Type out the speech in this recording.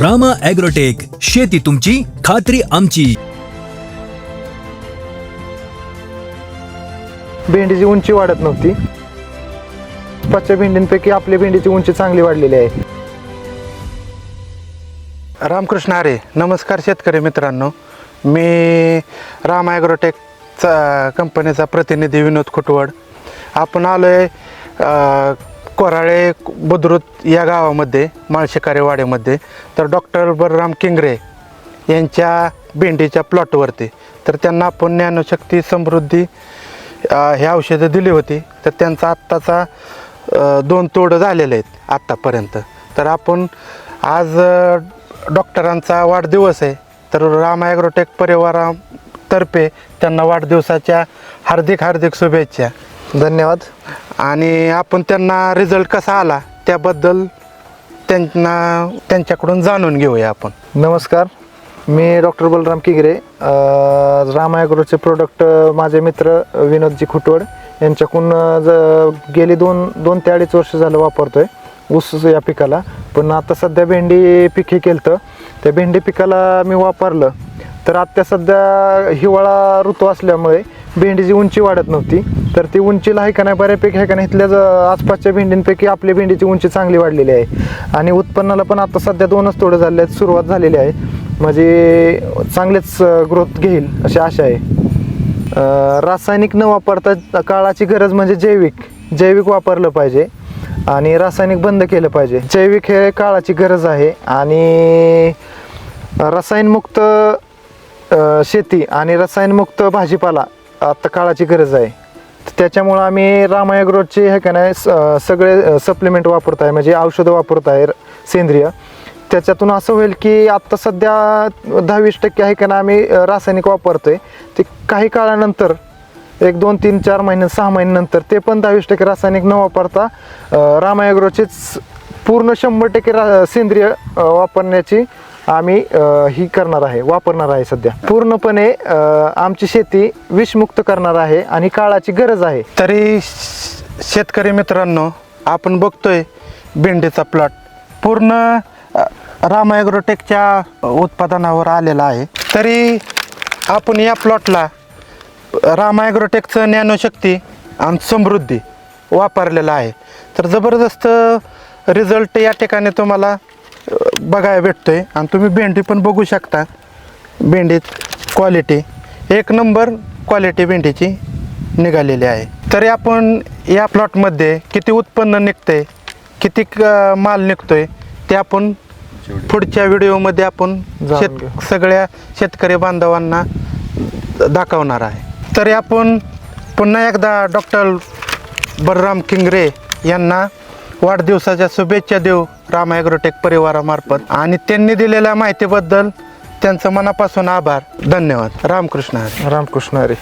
Rama agrotech शेती तुमची खात्री आमची. भेंडीची उंची वाढत नव्हती. पाचच्या भेंडींपैकी आपल्या भेंडीची उंची चांगली वाढलेली आहे. रामकृष्ण हरे नमस्कार शेतकरी मित्रांनो. मी राम ॲग्रोटेकचा कंपनीचा प्रतिनिधी विनोद खुटवड. आपण आलो आहे कोराळे बुद्रुत या गावामध्ये माळशिकारी वाड्यामध्ये तर डॉक्टर बलराम किंगरे यांच्या भेंडीच्या प्लॉटवरती. तर त्यांना आपण ज्ञानशक्ती समृद्धी हे औषधं दिली होती. तर त्यांचा आत्ताचा दोन तोडं झालेले आहेत आत्तापर्यंत. तर आपण आज डॉक्टरांचा वाढदिवस आहे. तर राम ॲग्रोटेक परिवारातर्फे त्यांना वाढदिवसाच्या हार्दिक हार्दिक शुभेच्छा. धन्यवाद. आणि आपण त्यांना रिझल्ट कसा आला त्याबद्दल त्यांना त्यांच्याकडून जाणून घेऊया आपण. नमस्कार. मी डॉक्टर बलराम किगरे रामायग्रोचे प्रोडक्ट माझे मित्र विनोदजी खुटवड यांच्याकडून ज गेली दोन दोन ते अडीच वर्ष झालं वापरतोय ऊस या पिकाला. पण आता सध्या भेंडी पिके हे केलं त्या भेंडी पिकाला मी वापरलं. तर आता सध्या हिवाळा ऋतू असल्यामुळे भेंडीची उंची वाढत नव्हती. तर ती उंचीला आहे का नाही बऱ्यापैकी आहे का नाही इथल्या ज- आसपासच्या भेंडींपैकी आपली भेंडीची उंची चांगली वाढलेली आहे. आणि उत्पन्नाला पण आता सध्या दोनच तोडे झाले आहेत सुरुवात झालेली आहे. म्हणजे चांगलेच ग्रोथ घेईल अशी आशा आहे. रासायनिक न वापरता काळाची गरज म्हणजे जैविक जैविक वापरलं पाहिजे. आणि रासायनिक बंद केलं पाहिजे. जैविक हे काळाची गरज आहे. आणि रसायनमुक्त शेती आणि रसायनमुक्त भाजीपाला आत्ता काळाची गरज आहे. त्याच्यामुळं आम्ही रामायग्रोचे हे का नाही स- सगळे सप्लिमेंट वापरत आहे म्हणजे औषधं वापरत आहे सेंद्रिय. त्याच्यातून असं होईल की आत्ता सध्या दहावीस टक्के आहे का ना आम्ही रासायनिक वापरतोय. ते काही काळानंतर एक दोन तीन चार महिने सहा महिन्यानंतर ते पण दहावीस टक्के रासायनिक न वापरता रामायग्रोचेच पूर्ण शंभर टक्के रा सेंद्रिय वापरण्याची आम्ही ही करणार आहे वापरणार आहे सध्या. पूर्णपणे आमची शेती विषमुक्त करणार आहे आणि काळाची गरज आहे. तरी शेतकरी मित्रांनो आपण बघतोय भेंडीचा प्लॉट. पूर्ण रामायग्रोटेकच्या ॲग्रोटेकच्या उत्पादनावर आलेला आहे. तरी आपण या प्लॉटला रामायग्रोटेकचं ज्ञानशक्ती आणि समृद्धी वापरलेलं आहे. तर जबरदस्त रिझल्ट या ठिकाणी तुम्हाला बघायला भेटतोय. आणि तुम्ही भेंडी पण बघू शकता. भेंडीत क्वालिटी एक नंबर क्वालिटी भेंडीची निघालेली आहे. तरी आपण या प्लॉटमध्ये किती उत्पन्न निघतंय किती माल निघतोय ते आपण पुढच्या व्हिडिओमध्ये आपण शेत. सगळ्या शेतकरी बांधवांना दाखवणार आहे. तरी आपण पुन्हा एकदा डॉक्टर बलराम किंगरे यांना वाढदिवसाच्या शुभेच्छा देऊ राम ॲग्रोटेक परिवारामार्फत. आणि त्यांनी दिलेल्या माहितीबद्दल त्यांचं मनापासून आभार. धन्यवाद. रामकृष्ण हरी. रामकृष्ण हरी.